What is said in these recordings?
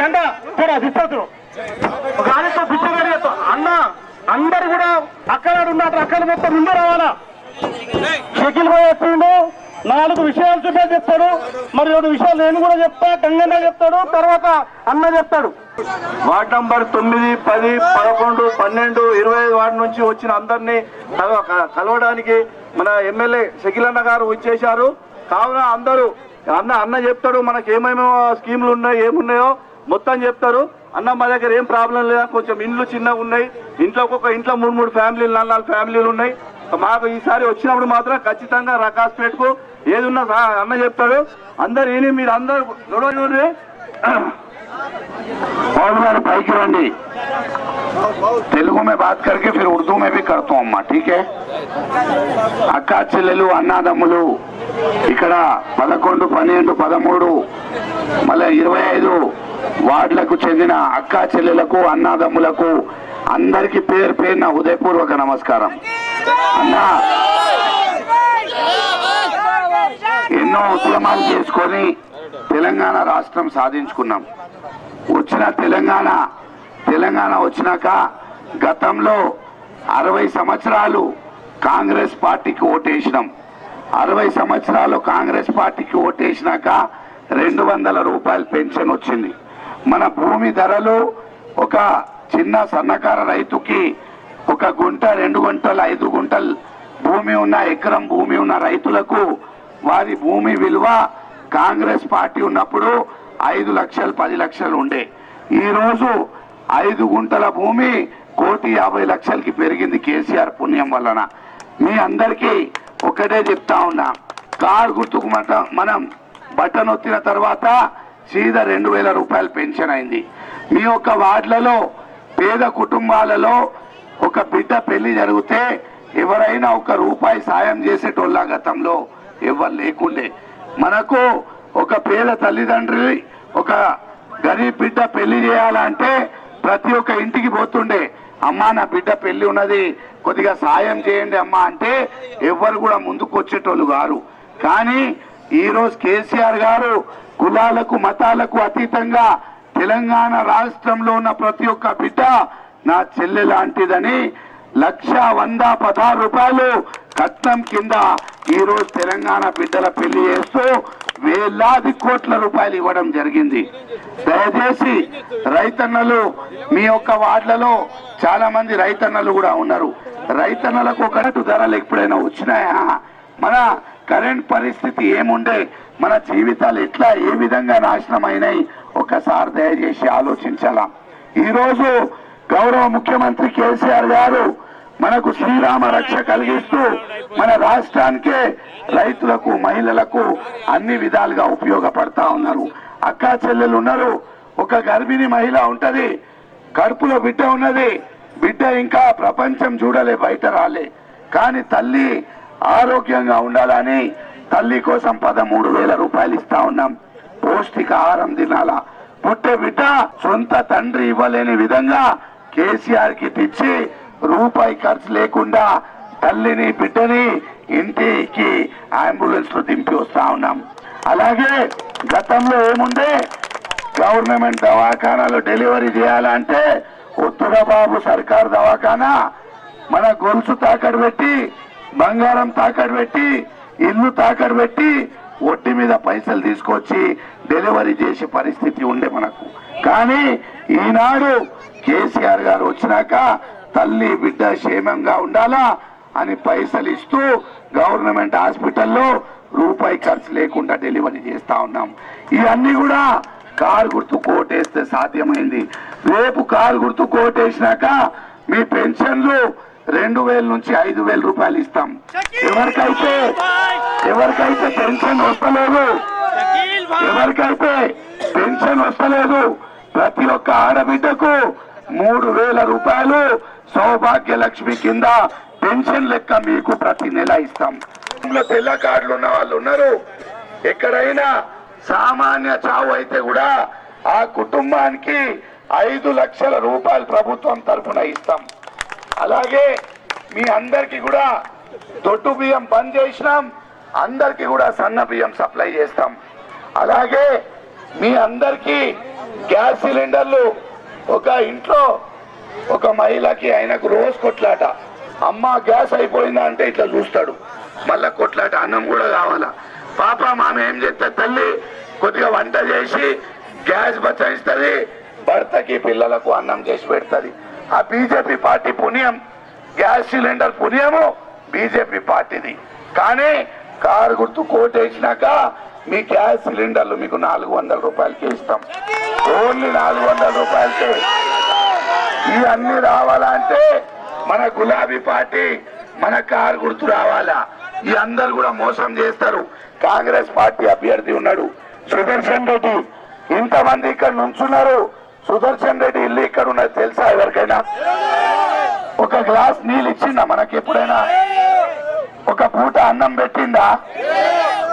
జెండా కూడా ఒక గాలితో పిచ్చగాడి అన్న అందరు కూడా అక్కడ ఉన్నారు. అక్కడ మొత్తం ముందు రావాలా? షకిల్ పోయి నాలుగు విషయాలు చూపే చెప్తాడు. మరి రెండు విషయాలు నేను కూడా చెప్తా. గంగన్న చెప్తాడు. తర్వాత అన్న చెప్తాడు. వార్డ్ నంబర్ తొమ్మిది పది పదకొండు పన్నెండు ఇరవై ఐదు వార్డు నుంచి వచ్చిన అందరినీ కలవడానికి మన ఎమ్మెల్యే షకిలన్న గారు వచ్చేశారు. కావున అందరూ అన్న అన్న చెప్తాడు. మనకి ఏమేమో స్కీములు ఉన్నాయో ఏమున్నాయో మొత్తం చెప్తారు అన్న మా దగ్గర ఏం ప్రాబ్లం లేదా కొంచెం ఇండ్లు చిన్నగా ఉన్నాయి ఇంట్లో ఒక్కొక్క ఇంట్లో మూడు మూడు ఫ్యామిలీలు నాలుగు నాలుగు ఫ్యామిలీలు ఉన్నాయి మాకు ఈసారి వచ్చినప్పుడు మాత్రం ఖచ్చితంగా రకాస్పేటకు ఏది ఉన్నా రా- అన్న చెప్తాడు అందరు ఈయన మీరు అందరు గొడవ చూడండి. और मेरे भाई की रंडी తెలుగు में बात करके फिर उर्दू में भी करता हूँ अम्मा ठीक है అక్క చెల్లెలు అన్నాదమ్ములు ఇక్కడ పదకొండు పన్నెండు పదమూడు మళ్ళీ ఇరవై ఐదు వార్డులకు చెందిన అక్క చెల్లెలకు అన్నాదమ్ములకు అందరికి పేరు పేరున హృదయపూర్వక నమస్కారం. అన్నా ఎన్నో ఉద్యమాలు చేసుకొని తెలంగాణ రాష్ట్రం సాధించుకున్నాం. వచ్చిన తెలంగాణ తెలంగాణ వచ్చినాక గతంలో అరవై సంవత్సరాలు కాంగ్రెస్ పార్టీకి ఓటేసినాం. అరవై సంవత్సరాలు కాంగ్రెస్ పార్టీకి ఓటేసినాక రెండు వందల రూపాయలు పెన్షన్ వచ్చింది. మన భూమి ధరలు ఒక చిన్న సన్నకార రైతుకి ఒక గుంట రెండు గుంటలు ఐదు గుంటలు భూమి ఉన్న ఎకరం భూమి ఉన్న రైతులకు వారి భూమి విలువ కాంగ్రెస్ పార్టీ ఉన్నప్పుడు ఐదు లక్షలు పది లక్షలు ఉండే. ఈ రోజు ఐదు గుంటల భూమి కోటి యాభై లక్షలకి పెరిగింది కేసీఆర్ పుణ్యం వలన. మీ అందరికీ ఒకటే చెప్తా ఉన్నా కారు గుర్తుకు మనం బటన్ ఒత్తిన తర్వాత చీద రెండు వేల రూపాయలు పెన్షన్ అయింది. మీ యొక్క వార్డులలో పేద కుటుంబాలలో ఒక బిడ్డ పెళ్ళి జరిగితే ఎవరైనా ఒక రూపాయి సాయం చేసేటోళ్ళ గతంలో ఎవరు లేకుండే. మనకు ఒక పేద తల్లిదండ్రి ఒక గరీబ్ బిడ్డ పెళ్ళి చేయాలంటే ప్రతి ఒక్క ఇంటికి పోతుండే. అమ్మా నా బిడ్డ పెళ్ళి ఉన్నది కొద్దిగా సాయం చేయండి అమ్మా అంటే ఎవరు కూడా ముందుకు వచ్చేటోళ్ళు గారు కానీ ఈరోజు కేసీఆర్ గారు కులాలకు మతాలకు అతీతంగా తెలంగాణ రాష్ట్రంలో ఉన్న ప్రతి ఒక్క బిడ్డ నా చెల్లె లాంటిదని లక్ష వంద పదహారు రూపాయలు కట్నం కింద ఈరోజు తెలంగాణ బిడ్డల పెళ్ళి చేస్తూ వేలాది కోట్ల రూపాయలు ఇవ్వడం జరిగింది. దయచేసి రైతన్నలు మీ యొక్క వార్డులలో చాలా మంది రైతన్నలు కూడా ఉన్నారు. రైతన్నలకు ఒకటి ధరలు ఎప్పుడైనా వచ్చినాయా? మన కరెంట్ పరిస్థితి ఏముండే? మన జీవితాలు ఎట్లా ఏ విధంగా నాశనం అయినాయి ఒకసారి దయచేసి ఆలోచించాలా? ఈరోజు గౌరవ ముఖ్యమంత్రి కేసీఆర్ గారు మనకు శ్రీరామ రక్ష కలిగిస్తూ మన రాష్ట్రానికే రైతులకు మహిళలకు అన్ని విధాలుగా ఉపయోగపడతా ఉన్నారు. అక్కా చెల్లెలు ఉన్నారు ఒక గర్భిణీ మహిళ ఉంటది కడుపులో బిడ్డ ఉన్నది బిడ్డ ఇంకా ప్రపంచం చూడలే బయట రాలే. కానీ తల్లి ఆరోగ్యంగా ఉండాలని తల్లి కోసం పదమూడు వేల రూపాయలు ఇస్తా ఉన్నాం. పౌష్టికాహారం తినాలా? పుట్టే బిడ్డ సొంత తండ్రి ఇవ్వలేని విధంగా కేసీఆర్కి తెచ్చి రూపాయి ఖర్చు లేకుండా తల్లిని బిడ్డని ఇంటికి అంబులెన్స్లో దింపి వస్తా ఉన్నాం. అలాగే గతంలో ఏముండే? గవర్నమెంట్ దవాఖానాలు డెలివరీ చేయాలంటే ఉత్తర సర్కార్ దవాఖానా? మన గొలుసు తాకడు పెట్టి బంగారం తాకడు పెట్టి ఇల్లు తాకడు పెట్టి ఒట్టి మీద పైసలు తీసుకొచ్చి డెలివరీ చేసే పరిస్థితి ఉండే మనకు. కానీ ఈనాడు కేసీఆర్ గారు వచ్చినాక తల్లి బిడ్డ క్షేమంగా ఉండాలా అని పైసలు ఇస్తూ గవర్నమెంట్ హాస్పిటల్లో రూపాయి ఖర్చు లేకుండా డెలివరీ చేస్తా ఉన్నాం. ఇవన్నీ కూడా కారు గుర్తు కోటేస్తే సాధ్యమైంది. రేపు కారు గుర్తు కోటేసినాక మీ పెన్షన్లు రెండు వేల నుంచి ఐదు వేల రూపాయలు ఇస్తాం. ఎవరికైతే ఎవరికైతే పెన్షన్ వస్తలేదు ఎవరికైతే పెన్షన్ వస్తలేదు ప్రతి ఒక్క ఆడబిడ్డకు మూడు వేల రూపాయలు సౌభాగ్య లక్ష్మి కింద పెన్షన్ లెక్క మీకు ప్రతి నెల ఇస్తాం. ఇందులో తెల్ల కార్డులు ఉన్న వాళ్ళు ఉన్నారు. ఎక్కడైనా సామాన్య చావు అయితే కూడా ఆ కుటుంబానికి ఐదు లక్షల రూపాయలు ప్రభుత్వం తరఫున ఇస్తాం. అలాగే మీ అందరికి కూడా దొడ్డు బియ్యం బంద్ చేసినాం. అందరికి కూడా సన్న బియ్యం సప్లై చేస్తాం. అలాగే మీ అందరికీ గ్యాస్ సిలిండర్లు ఒక ఇంట్లో ఒక మహిళకి ఆయనకు రోజు కొట్లాట. అమ్మ గ్యాస్ అయిపోయిందా అంటే ఇట్లా చూస్తాడు. మళ్ళా కొట్లాట అన్నం కూడా కావాలా? పాప ఆమె ఏం చేస్తే తల్లి? కొద్దిగా వంట చేసి గ్యాస్ బచాయిస్తుంది భర్తకి పిల్లలకు అన్నం చేసి పెడుతుంది. ఆ బీజేపీ పార్టీ పుణ్యం. గ్యాస్ సిలిండర్ పుణ్యము బీజేపీ పార్టీది. కానీ కారు గుర్తు కోటేసినాక మీ గ్యాస్ సిలిండర్లు మీకు నాలుగు వందల రూపాయలకి ఇస్తాం. ఓన్లీ నాలుగు వందల రూపాయలకే. ఇవన్నీ రావాలంటే మన గులాబీ పార్టీ మన కారు గుర్తు రావాలా? ఈ అందరు కూడా మోసం చేస్తారు. కాంగ్రెస్ పార్టీ అభ్యర్థి ఉన్నాడు. సుదర్శన్ రెడ్డి ఇంతమంది ఇక్కడ నుంచున్నారు. సుదర్శన్ రెడ్డి ఇల్లు ఇక్కడ ఉన్నది తెలుసా ఎవరికైనా? ఒక గ్లాస్ నీళ్ళు ఇచ్చిందా మనకి ఎప్పుడైనా? ఒక పూట అన్నం పెట్టిందా?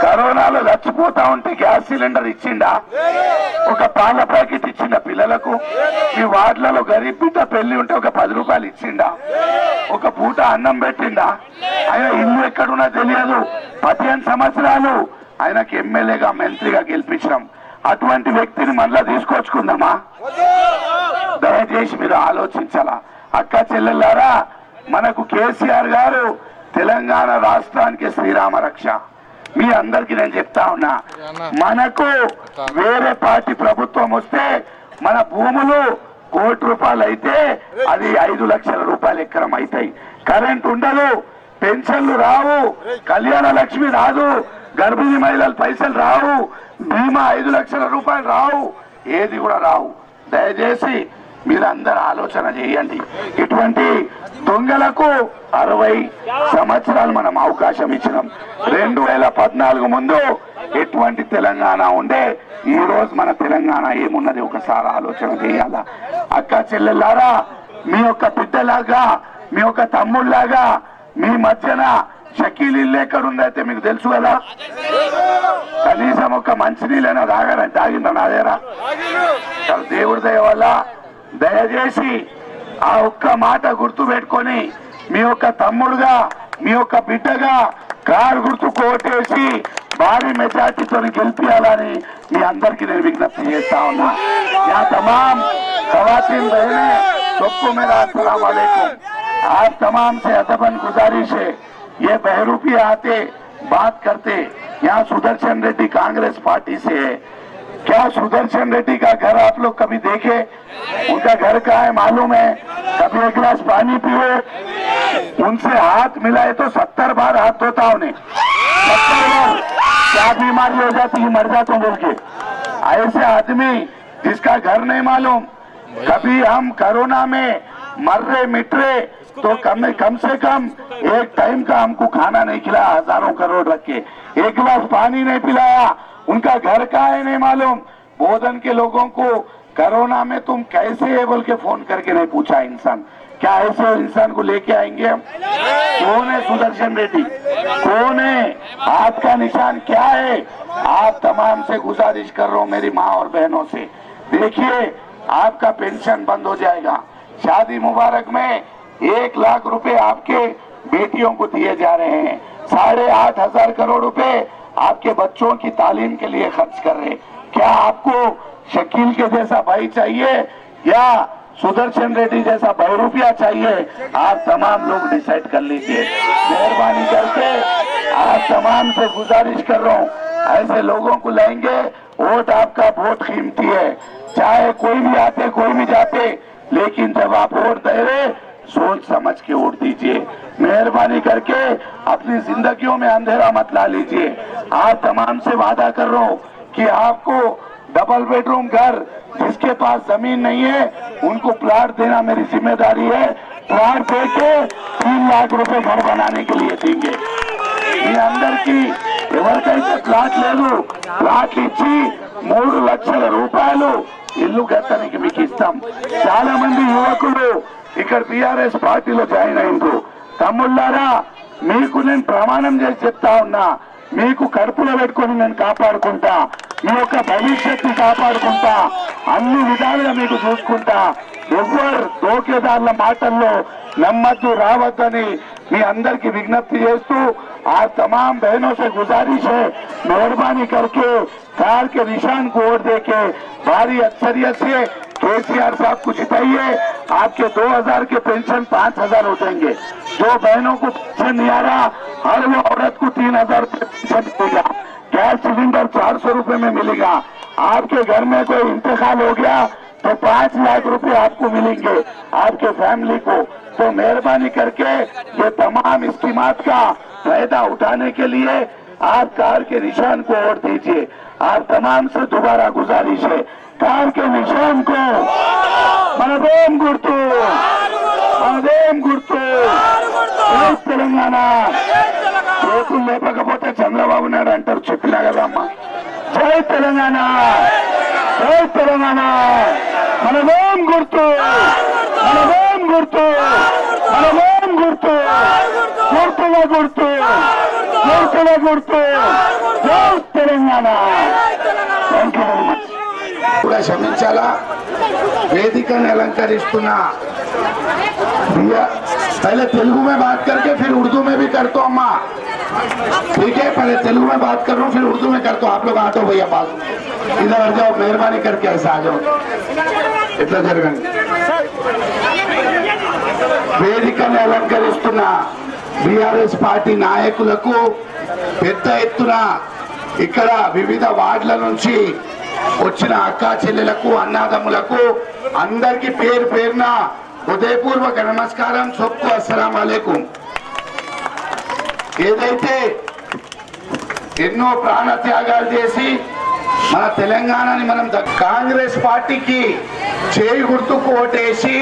కరోనాలో చచ్చిపోతా ఉంటే గ్యాస్ సిలిండర్ ఇచ్చిండా ఒక పాల ప్యాకెట్ ఇచ్చిండా పిల్లలకు? మీ వార్డులలో గరీబ్ బిడ్డ పెళ్ళి ఉంటే ఒక పది రూపాయలు ఇచ్చిండా ఒక పూట అన్నం పెట్టిందా? ఆయన ఇల్లు ఎక్కడున్నా తెలియదు. పదిహేను సంవత్సరాలు ఆయనకి ఎమ్మెల్యేగా మంత్రిగా గెలిపించాం అటువంటి వ్యక్తిని మళ్ళా తీసుకొచ్చుకుందామా? దయచేసి మీరు ఆలోచించాలా? అక్క చెల్లెల్లారా మనకు కేసీఆర్ గారు తెలంగాణ రాష్ట్రానికి శ్రీరామ రక్ష. మీ అందరికి నేను చెప్తా ఉన్నా. మనకు వేరే పార్టీ ప్రభుత్వం వస్తే మన భూములు కోటి రూపాయలు అయితే అది ఐదు లక్షల రూపాయలు ఎకరం అవుతాయి. కరెంట్ ఉండదు పెన్షన్లు రావు కళ్యాణ లక్ష్మి రాదు గర్భిణీ మహిళలు పైసలు రావు బీమా ఐదు లక్షల రూపాయలు రావు ఏది కూడా రావు. దయచేసి మీరందరూ ఆలోచన చేయండి. ఇటువంటి దొంగలకు అరవై సంవత్సరాలు మనం అవకాశం ఇచ్చినాం. రెండు వేల పద్నాలుగు ముందు ఎటువంటి తెలంగాణ ఉండే ఈ రోజు మన తెలంగాణ ఏమున్నది ఒకసారి ఆలోచన చేయాలా? అక్క చెల్లెల్లారా మీ యొక్క బిడ్డలాగా మీ యొక్క తమ్ముళ్ళాగా మీ మధ్యన షకీల్ ఇల్లు ఎక్కడ ఉందైతే మీకు తెలుసు కదా కనీసం ఒక మంచినీళ్ళైనా తాగారంటే తాగిందా నా దగ్గర చాలా దేవుడి దయ వల్ల దయచేసి ఆ ఒక్క మాట గుర్తు పెట్టుకొని మీ యొక్క తమ్ముడుగా మీ యొక్క బిడ్డగా కారు గుర్తు కోటేసి భారీ మెజార్టీతో గెలిపించాలని మీ అందరికీ నేను విజ్ఞప్తి చేస్తా ఉన్నా యా तमाम खवातीन बहने सबको मेरा अस्सलाम वालेकुम आप तमाम से अदबन गुजारिश है ये बहरूपी आते, बात करते, यहाँ सुदर्शन रेड्डी कांग्रेस पार्टी से है। क्या सुदर्शन रेड्डी का घर आप लोग कभी देखे? उनका घर कहाँ है मालूम है? कभी एक गिलास पानी पिए? उनसे हाथ मिलाए तो सत्तर बार हाथ धोता उन्हें। सत्तर बार क्या बीमारी हो जाती है, मर जाते बोल के। ऐसे आदमी जिसका घर नहीं मालूम, कभी हम कोरोना में मर रहे, मिट रहे तो कम कम से कम एक टाइम का हमको खाना नहीं खिलाया, हज़ारों करोड़ रख के। एक गिलास पानी नहीं पिलाया, उनका घर कहाँ है नहीं मालूम। बोधन के लोगों को कोरोना में तुम कैसे है बोल के फ़ोन करके नहीं पूछा इंसान। क्या ऐसे इंसान को लेके आएँगे हम? कौन है सुदर्शन रेड्डी? कौन है? हाथ का निशान क्या है? आप तमाम से गुजारिश कर रहा हूँ मेरी माँ और बहनों से। देखिए, आपका पेंशन बंद हो जाएगा। शादी मुबारक में एक लाख रुपए आपके बेटियों को दिए जा रहे हैं। साढ़े आठ हज़ार करोड़ रुपए आपके बच्चों की तालीम के लिए खर्च कर रहे हैं। क्या आपको शकील के जैसा भाई चाहिए या सुदर्शन रेड्डी जैसा बहुरूपिया चाहिए? आप तमाम लोग डिसाइड कर लीजिए। मेहरबानी करके आप तमाम से गुजारिश कर रहा हूँ। ऐसे लोगों को लाएँगे, वोट आपका बहुत कीमती है। चाहे कोई भी आते, कोई भी जाते, लेकिन जब आप वोट दे रहे सोच समझ के वोट दीजिए मेहरबानी करके अपनी जिंदगियों में अंधेरा मत ला लीजिए आप तमाम से वादा कर रहा हूँ कि आपको डबल बेडरूम घर जिसके पास जमीन नहीं है उनको प्लाट देना मेरी जिम्मेदारी है प्लाट दे के तीन लाख रुपए घर बनाने के लिए देंगे మీ అందరికి ఎవరికైతే ప్లాట్ లేదు ప్లాట్లు ఇచ్చి మూడు లక్షల రూపాయలు ఇల్లు కట్టడానికి మీకు ఇస్తాం చాలా మంది యువకులు ఇక్కడ టిఆర్ఎస్ పార్టీలో జాయిన్ అయిండ్రు. తమ్ముళ్ళారా మీకు నేను ప్రమాణం చేసి చెప్తా ఉన్నా. మీకు కడుపులో పెట్టుకొని నేను కాపాడుకుంటా. మీ యొక్క భవిష్యత్తు కాపాడుకుంటా. అన్ని విధాలుగా మీకు చూసుకుంటా. ఎవ్వరు తోకేదారుల మాటల్లో నమ్మద్దు రావద్దని మీ అందరికి విజ్ఞప్తి చేస్తూ ఆ तमाम बहनों से गुजारिश है मेहरबानी करके कार के निशान को वोट देके भारी अक्सरियत से केसीआर साहब को जिताइए आपके 2000 के पेंशन 5000 हो जाएंगे जो बहनों को पेंशन नहीं आ रहा हर वो औरत को 3000 पेंशन मिलेगा गैस सिलेंडर चार सौ रूपये में मिलेगा आपके घर में कोई इंतकाल हो गया तो पाँच लाख रुपए आपको मिलेंगे आपके फैमिली को तो मेहरबानी करके ये तमाम स्कीमात का फायदा उठाने के लिए आप कार के निशान को वोट दीजिए आप तमाम से दोबारा गुजारिश है कार के निशान को మనదేం గుర్తు మనదేం గుర్తు జై తెలంగాణ చేతులు లేపకపోతే చంద్రబాబు నాయుడు అంటారు చెప్పినా కదా అమ్మా జై తెలంగాణ జై తెలంగాణ మనదేం గుర్తు మనదేం గుర్తు మనదేం గుర్తు గుర్తుల గుర్తు గుర్తుల గుర్తు జై Telangana thank you very much కూడా క్షమించాలా వేదికను అలంకరిస్తున్న भैया पहले तेलुगु में बात करके फिर उर्दू में भी करता हूँ अम्मा ठीक है, पहले तेलुगु में बात कर रहा हूँ, फिर उर्दू में कर तो आप लोग आते भैया बात। इधर आ जाओ, मेहरबानी करके ऐसा आ जाओ। इतना ज़रूरी वेद अलंक बीआरएस पार्टी नायक इकड़, विविध वार्डी वक्का चलक अन्नादम को अंदर की पेर पेरना उदयपूर्वक नमस्कार सबको असलाकूम ఏదైతే ఎన్నో ప్రాణ త్యాగాలు చేసి మన తెలంగాణని మనం కాంగ్రెస్ పార్టీకి చేయి గుర్తుకు ఓటేసి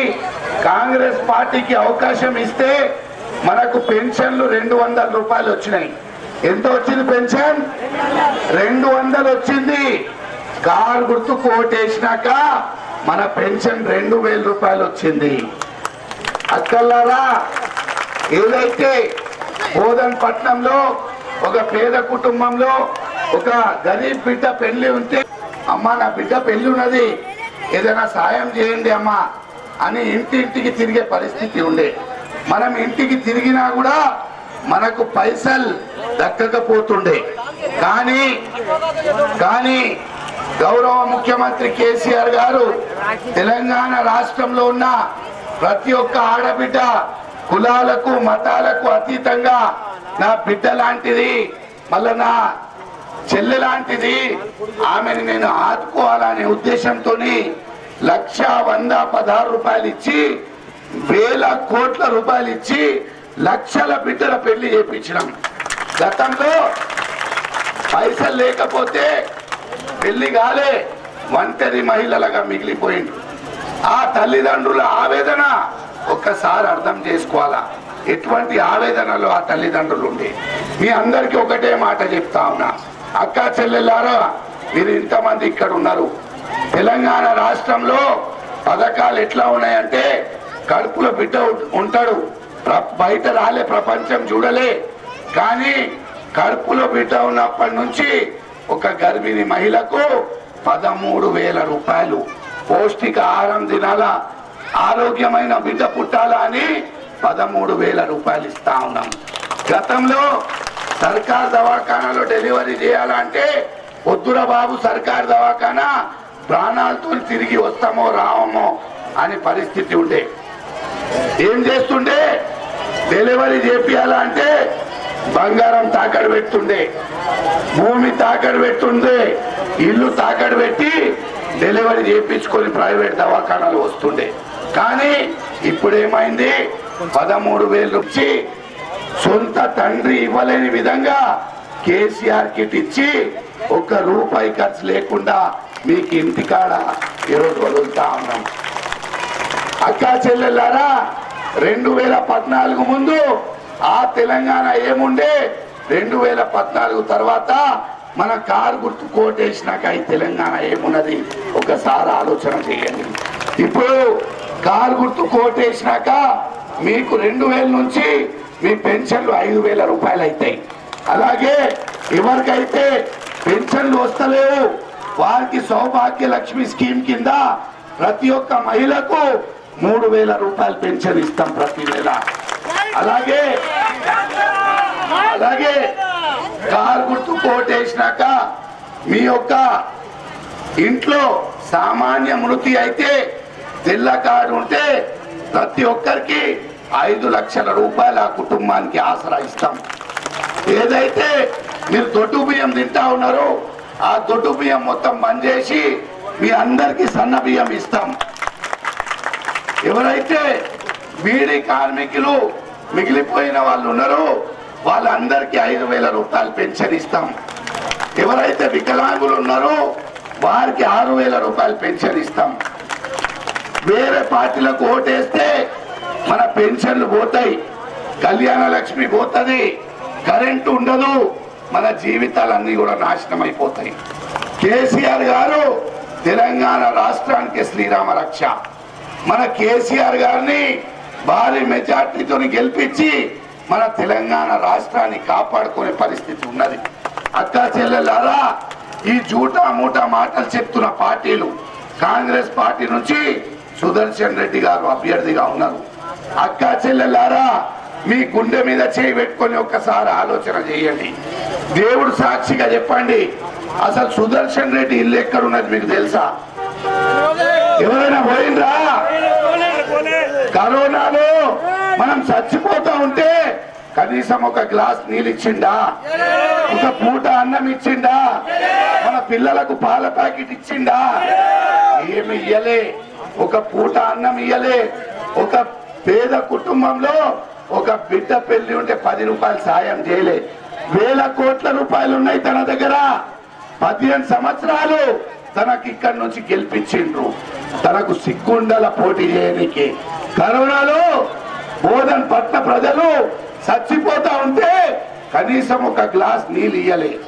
కాంగ్రెస్ పార్టీకి అవకాశం ఇస్తే మనకు పెన్షన్లు రెండు వందల రూపాయలు వచ్చినాయి. ఎంత వచ్చింది పెన్షన్? రెండు వందలు వచ్చింది. కారు గుర్తుకు ఓటేసినాక మన పెన్షన్ రెండు వేల రూపాయలు వచ్చింది. అక్కల్లారా ఏదైతే బోధన్ పట్నంలో ఒక పేద కుటుంబంలో ఒక గరీబ్ బిడ్డ పెళ్ళి ఉంటే అమ్మా నా బిడ్డ పెళ్ళి ఉన్నది ఏదైనా సాయం చేయండి అమ్మా అని ఇంటింటికి తిరిగే పరిస్థితి ఉండే. మనం ఇంటికి తిరిగినా కూడా మనకు పైసలు దక్కకపోతుండే. కానీ కానీ గౌరవ ముఖ్యమంత్రి కేసీఆర్ గారు తెలంగాణ రాష్ట్రంలో ఉన్న ప్రతి ఒక్క ఆడబిడ్డ కులాలకు మతాలకు అతీతంగా నా బిడ్డ లాంటిది మళ్ళా నా చెల్లె లాంటిది ఆమెను నేను ఆదుకోవాలనే ఉద్దేశంతో లక్ష వంద పదహారు రూపాయలు ఇచ్చి వేల కోట్ల రూపాయలు ఇచ్చి లక్షల బిడ్డల పెళ్ళి చేపించినాం. గతంలో పైసలు లేకపోతే పెళ్ళి కాలే ఒంటరి మహిళలుగా మిగిలిపోయింది ఆ తల్లిదండ్రుల ఆవేదన ఒక్కసారి అర్థం చేసుకోవాలా? ఎటువంటి ఆవేదనలో ఆ తల్లిదండ్రులు ఉండే మీ అందరికీ ఒకటే మాట చెప్తా ఉన్నా. అక్క చెల్లెళ్ళారా మీరు ఇంతమంది ఇక్కడ ఉన్నారు తెలంగాణ రాష్ట్రంలో పథకాలు ఎట్లా ఉన్నాయంటే కడుపులో బిడ్డ ఉంటాడు. బయట రాలే ప్రపంచం చూడలే. కానీ కడుపులో బిడ్డ ఉన్నప్పటి నుంచి ఒక గర్భిణి మహిళకు పదమూడు వేల రూపాయలు. పౌష్టిక ఆహారం తినాలా? ఆరోగ్యమైన బిడ్డ పుట్టాలా అని పదమూడు వేల రూపాయలు ఇస్తా ఉన్నాం. గతంలో సర్కార్ దవాఖానాలో డెలివరీ చేయాలంటే పొద్దుర బాబు సర్కార్ దవాఖానా? ప్రాణాలతో తిరిగి వస్తామో రావమో అని పరిస్థితి ఉండే. ఏం చేస్తుండే? డెలివరీ చేపియాలంటే బంగారం తాకడు పెట్టుండే. భూమి తాకడు పెట్టుండే. ఇల్లు తాకడు పెట్టి డెలివరీ చేయించుకొని ప్రైవేట్ దవాఖానాలు వస్తుండే. కానీ ఇప్పుడు ఏమైంది పదమూడు వేలు ఇచ్చి సొంత తండ్రి ఇవ్వలేని విధంగా కేసీఆర్ కిట్ ఇచ్చి ఒక్క రూపాయి ఖర్చు లేకుండా మీకు ఇంటికాడ ఈరోజు వదులుతా ఉన్నాం. అక్కా చెల్లెళ్ళారా రెండు వేల పద్నాలుగు ముందు ఆ తెలంగాణ ఏముండే? రెండు వేల పద్నాలుగు తర్వాత మన కారు గుర్తు కోటేసినాక ఈ తెలంగాణ ఏమున్నది? ఒకసారి ఆలోచన చేయండి. ఇప్పుడు కారు గుర్తు కోటేసినాక మీకు రెండు వేల నుంచి మీ పెన్షన్లు ఐదు వేల రూపాయలు అవుతాయి అలాగే ఎవరికైతే పెన్షన్లు వస్తలేవు వారికి సౌభాగ్య లక్ష్మి స్కీమ్ కింద ప్రతి ఒక్క మహిళకు మూడు వేల రూపాయలు పెన్షన్ ఇస్తాం ప్రతి నెల. అలాగే అలాగే కారు గుర్తు కోటేసినాక మీ యొక్క ఇంట్లో సామాన్య మృతి అయితే తెల్ల కార్డు ఉంటే ప్రతి ఒక్కరికి ఐదు లక్షల రూపాయల ఆ కుటుంబానికి ఆసరా ఇస్తాం. ఏదైతే మీరు దొడ్డు బియ్యం తింటా ఉన్నారో ఆ దొడ్డు బియ్యం మొత్తం బంద్ చేసి మీ అందరికి సన్న బియ్యం ఇస్తాం. ఎవరైతే బీడీ కార్మికులు మిగిలిపోయిన వాళ్ళు ఉన్నారో వాళ్ళందరికీ ఐదు వేల రూపాయలు పెన్షన్ ఇస్తాం. ఎవరైతే వికలాంగులు ఉన్నారో వారికి ఆరు వేల రూపాయలు పెన్షన్ ఇస్తాం. వేరే పార్టీలకు ఓటేస్తే మన పెన్షన్లు పోతాయి కళ్యాణ లక్ష్మి పోతుంది కరెంటు ఉండదు మన జీవితాలన్నీ కూడా నాశనం అయిపోతాయి. కేసీఆర్ గారు తెలంగాణ రాష్ట్రానికి శ్రీరామ రక్ష. మన కేసీఆర్ గారిని భారీ మెజార్టీతో గెలిపించి మన తెలంగాణ రాష్ట్రాన్ని కాపాడుకునే పరిస్థితి ఉన్నది. అక్క చెల్లెలారా ఈ జూటా మూటా మాటలు చెప్తున్న పార్టీలు కాంగ్రెస్ పార్టీ నుంచి సుదర్శన్ రెడ్డి గారు అభ్యర్థిగా ఉన్నారు. అక్క చెల్లెలారా మీ గుండె మీద చేయి పెట్టుకొని ఒక్కసారి ఆలోచన చేయండి. దేవుడు సాక్షిగా చెప్పండి అసలు సుదర్శన్ రెడ్డి ఇల్లు ఎక్కడున్నది మీకు తెలుసా? ఎవరైనా పోయిండ్రా కరోనాలో మనం చచ్చిపోతా ఉంటే కనీసం ఒక గ్లాస్ నీళ్ళు ఇచ్చిండా? ఒక పూట అన్నం ఇచ్చిండా? మన పిల్లలకు పాల ప్యాకెట్ ఇచ్చిండా? ఏమి ఇయ్యలే. ఒక పూట అన్నం ఇయ్యలే. ఒక పేద కుటుంబంలో ఒక బిడ్డ పెళ్ళి ఉంటే పది రూపాయలు సాయం చేయలే. వేల కోట్ల రూపాయలు ఉన్నాయి తన దగ్గర. పదిహేను సంవత్సరాలు తనకి ఇక్కడి నుంచి గెలిపించిండ్రు. తనకు సిగ్గుండల పోటీ చేయడానికి కరోనాలో బోధన్ పట్న ప్రజలు చచ్చిపోతా ఉంటే కనీసం ఒక గ్లాస్ నీళ్ళు ఇయ్యలే.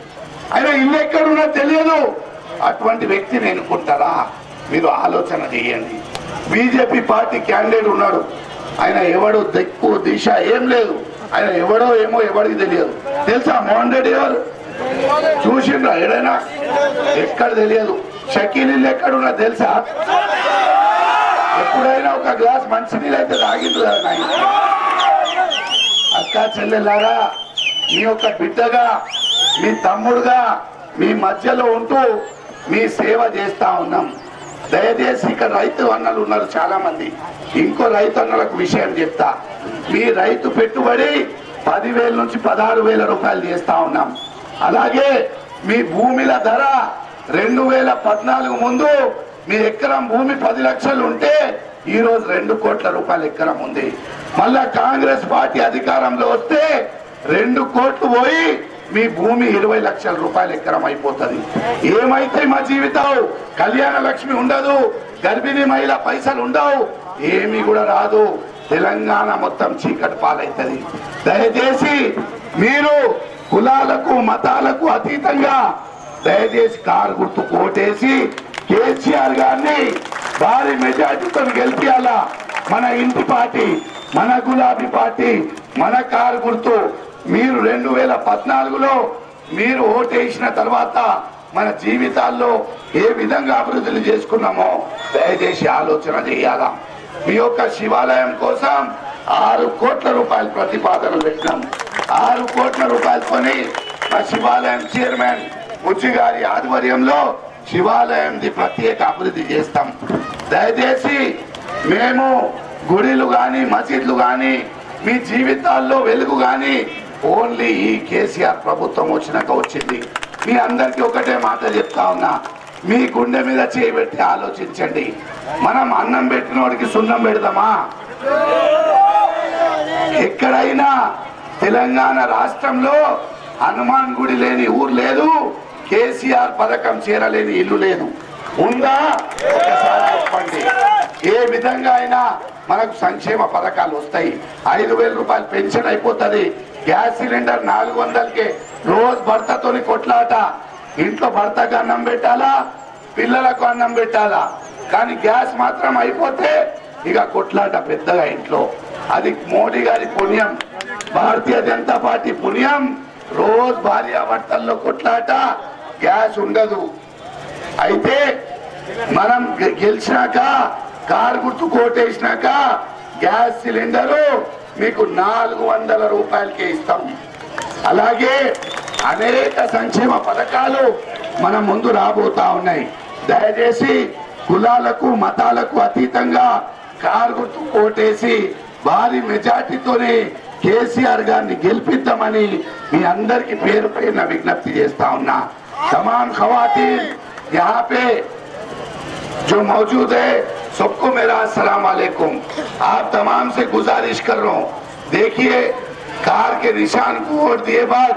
ఆయన ఇల్లు ఎక్కడున్నా తెలియదు. అటువంటి వ్యక్తిని ఎన్నుకుంటారా? మీరు ఆలోచన చేయండి. బీజేపీ పార్టీ క్యాండిడేట్ ఉన్నాడు ఆయన ఎవడు దిక్కు దిశ ఏం లేదు. ఆయన ఎవడో ఏమో ఎవరికి తెలియదు. తెలుసా మోహన్ రెడ్డి ఎవరు చూసిండ్రా ఎడైనా ఎక్కడ తెలియదు. షకీల్ ఎక్కడున్నా తెలుసా? ఎప్పుడైనా ఒక గ్లాస్ మంచినీళ్ళు అయితే తాగిండు కదా అక్క చెల్లెలారా మీ యొక్క బిడ్డగా మీ తమ్ముడుగా మీ మధ్యలో ఉంటూ మీ సేవ చేస్తా ఉన్నాం. దయచేసి ఇక్కడ రైతు అన్నలు ఉన్నారు చాలా మంది ఇంకో రైతు అన్నలకు విషయం చెప్తా. మీ రైతు పెట్టుబడి పదివేల నుంచి పదహారు వేల రూపాయలు చేస్తా ఉన్నాం. అలాగే మీ భూమిల ధర రెండు వేల పద్నాలుగు ముందు మీ ఎకరం భూమి పది లక్షలు ఉంటే ఈ రోజు రెండు కోట్ల రూపాయల ఎకరం ఉంది. మళ్ళా కాంగ్రెస్ పార్టీ అధికారంలో వస్తే రెండు కోట్లు పోయి మీ భూమి ఇరవై లక్షల రూపాయల ఎకరం అయిపోతుంది. ఏమైతే మా జీవితం కళ్యాణ లక్ష్మి ఉండదు గర్భిణీ మహిళ పైసలు ఉండవు ఏమీ కూడా రాదు. తెలంగాణ మొత్తం చీకటి పాలవుతుంది దయచేసి మీరు కులాలకు మతాలకు అతీతంగా దయచేసి కారు గుర్తు కోటేసి కేసీఆర్ గారిని భారీ మెజార్టీతో గెలిపియాలా? మన ఇంటి పార్టీ మన గులాబీ పార్టీ మన కారు గుర్తు మీరు రెండు వేల పద్నాలుగులో మీరు ఓటేసిన తర్వాత మన జీవితాల్లో ఏ విధంగా అభివృద్ధులు చేసుకున్నామో దయచేసి ఆలోచన చేయాలా? మీ యొక్క శివాలయం కోసం ఆరు కోట్ల రూపాయలు ప్రతిపాదన పెట్టినాం. ఆరు కోట్ల రూపాయలతోని మా శివాలయం చైర్మన్ ముచ్చి గారి ఆధ్వర్యంలో శివాలయంది ప్రత్యేక అభివృద్ధి చేస్తాం. దయచేసి మేము గుడిలు గాని మసీదులు గాని మీ జీవితాల్లో వెలుగు గాని ఓన్లీ ఈ కేసీఆర్ ప్రభుత్వం వచ్చినాక వచ్చింది. మీ అందరికీ ఒకటే మాట చెప్తా ఉన్నా. మీ గుండె మీద చేయబెట్టి ఆలోచించండి. మనం అన్నం పెట్టినోడికి సున్నం పెడదామా? ఎక్కడైనా తెలంగాణ రాష్ట్రంలో హనుమాన్ గుడి లేని ఊరు లేదు కేసీఆర్ పథకం చేరలేని ఇల్లు లేదు. ఉందా? ఒకసారి చెప్పండి. ఏ విధంగా అయినా మనకు సంక్షేమ పథకాలు వస్తాయి. ఐదు వేల రూపాయలు పెన్షన్ అయిపోతుంది. గ్యాస్ సిలిండర్ నాలుగు వందలకి. రోజు భర్తతోని కొట్లాట. ఇంట్లో భర్తకు అన్నం పెట్టాలా? పిల్లలకు అన్నం పెట్టాలా? కానీ గ్యాస్ మాత్రం అయిపోతే ఇక కొట్లాట పెద్దగా ఇంట్లో. అది మోడీ గారి పుణ్యం. భారతీయ జనతా పార్టీ పుణ్యం. రోజు భార్యాభర్తల్లో కొట్లాట. గ్యాస్ ఉండదు. అయితే మనం గె- గెలిచినాక కారు గుర్తు కోటేసినాక గ్యాస్ సిలిండరు మీకు నాలుగు వందల రూపాయలకే ఇస్తాం అలాగే అనేక సంక్షేమ పథకాలు మన ముందు రాబోతా ఉన్నాయి దయచేసి కులాలకు మతాలకు అతీతంగా కారు గుర్తు కోటేసి భారీ మెజార్టీతోనే కేసీఆర్ గారిని గెలిపిద్దామని మీ అందరికి పేరు పైన విజ్ఞప్తి చేస్తా ఉన్నా తమాం ఖవాతీన్ यहाँ पे जो मौजूद है सबको मेरा अस्सलाम वालेकुम। आप तमाम से गुजारिश कर रहा हूँ। देखिए, कार के निशान को वोट दिए बाद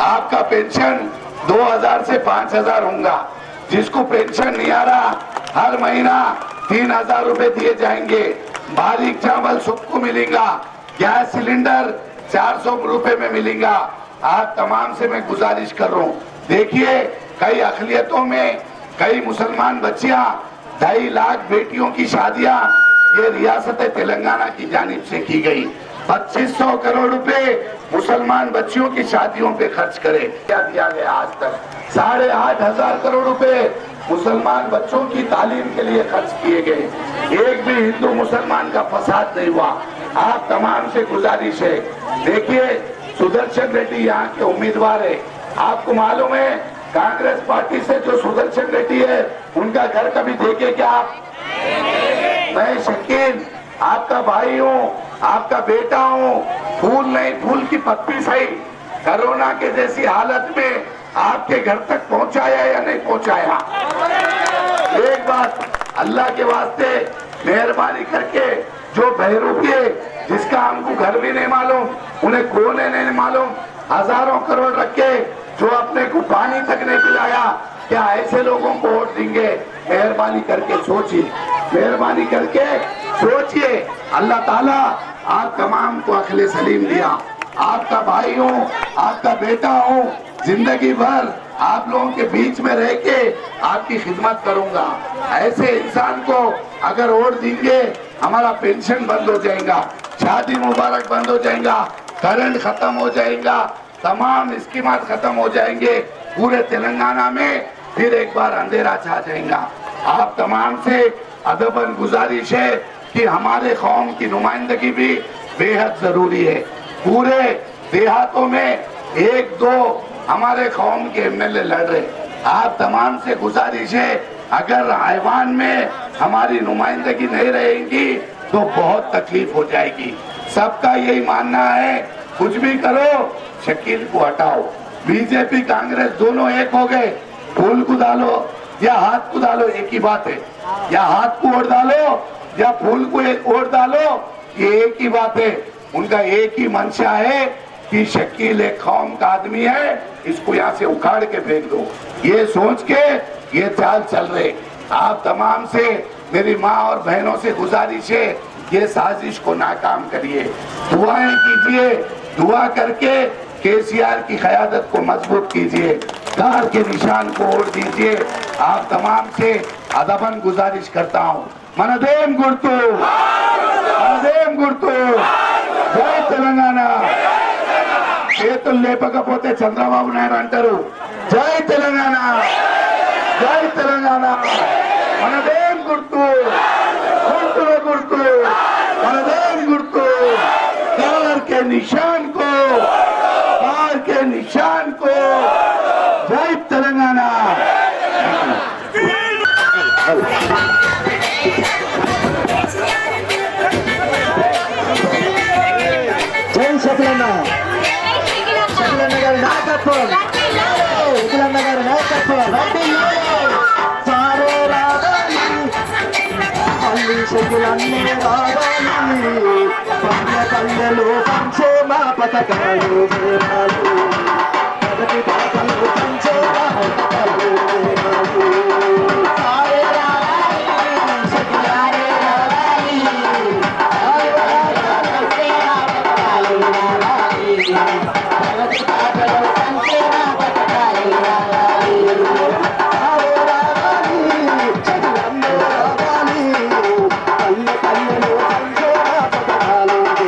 आपका पेंशन 2000 से 5000 होगा। जिसको पेंशन नहीं आ रहा, हर महीना तीन हज़ार रूपए दिए जाएँगे। बारीक चावल सबको मिलेगा। गैस सिलेंडर चार सौ रूपए में मिलेगा। आप तमाम से मैं गुजारिश कर रहा हूँ। देखिए, कई अखिलियतों में कई मुसलमान बच्चियाँ, ढाई लाख बेटियों की शादियाँ, ये रियासत तेलंगाना की जानिब से की गई। 2500 करोड़ रुपए मुसलमान बच्चियों की शादियों पे खर्च करे। क्या दिया गया आज तक? साढ़े आठ हज़ार करोड़ रुपए मुसलमान बच्चों की तालीम के लिए खर्च किए गए। एक भी हिंदू मुसलमान का फसाद नहीं हुआ। आप तमाम से गुजारिश है। देखिए, सुदर्शन रेड्डी यहाँ के उम्मीदवार है। आपको मालूम है कांग्रेस पार्टी से जो सुदर्शन रेड्डी है, उनका घर कभी देखे क्या? मैं शकीन, आपका भाई हूँ, आपका बेटा हूँ, फूल नहीं, फूल की पत्ती सही। कोरोना के जैसी हालत में आपके घर तक पहुँचाया या नहीं पहुँचाया? एक बात अल्लाह के वास्ते मेहरबानी करके जो बहरूपी है, जिसका हमको घर भी नहीं मालूम, उन्हें कौन नहीं मालूम, हज़ारों करोड़ रखे जो अपने को पानी तक नहीं पिलाया, क्या ऐसे लोगों को वोट देंगे? मेहरबानी करके सोचिए। मेहरबानी करके सोचिए। अल्लाह ताला आप तमाम को अखले सलीम दिया। आपका भाई हूँ, आपका बेटा हूँ, ज़िंदगी भर आप लोगों के बीच में रह के आपकी खिदमत करूँगा। ऐसे इंसान को अगर वोट देंगे, हमारा पेंशन बंद हो जाएगा, शादी मुबारक बंद हो जाएगा, करंट खत्म हो जाएगा तमाम स्कीम खत्म हो जाएँगे पूरे तेलंगाना में। फिर एक बार अंधेरा छा जाएगा। आप तमाम से अदबन गुजारिश है कि हमारे कौम की नुमाइंदगी भी बेहद ज़रूरी है। पूरे देहातों में एक दो हमारे कौम के एमएलए लड़ रहे आप तमाम से गुजारिश है, अगर ऐवान में हमारी नुमाइंदगी नहीं रहेगी तो बहुत तकलीफ़ हो जाएगी। सबका यही मानना है कुछ भी करो, शकील को हटाओ। बीजेपी, कांग्रेस दोनों एक हो गए। फूल को डालो या हाथ को डालो एक ही बात है। या हाथ को वोट डालो, या फूल को एक डालो, ये एक ही बात है। उनका एक ही मंशा है कि शकील एक कौम का आदमी है, इसको यहाँ से उखाड़ के फेंक दो। ये सोच के ये चाल चल रहे। आप तमाम से, मेरी माँ और बहनों से गुजारिश है, ये साजिश को नाकाम करिए। दुआएँ कीजिए दुआ करके केसीआर की कयादत को मजबूत कीजिए कार के निशान को ओढ़ दीजिए आप तमाम से अदबन गुजारिश करता हूँ मनदेम गुर्तु మనదేం గుర్తు జై తెలంగాణ చేతులు లేపకపోతే చంద్రబాబు నాయుడు అంటారు జై తెలంగాణ జై తెలంగాణ మనదేం గుర్తు గుర్తుల గుర్తు మనదేం గుర్తు కార్ వికులన్న వికులన్న గారు నాయకత్వం. వికులన్న గారు నాయకత్వం పల్లెలు సంక్షేమ పథకాలు పథకాలు పంచేమా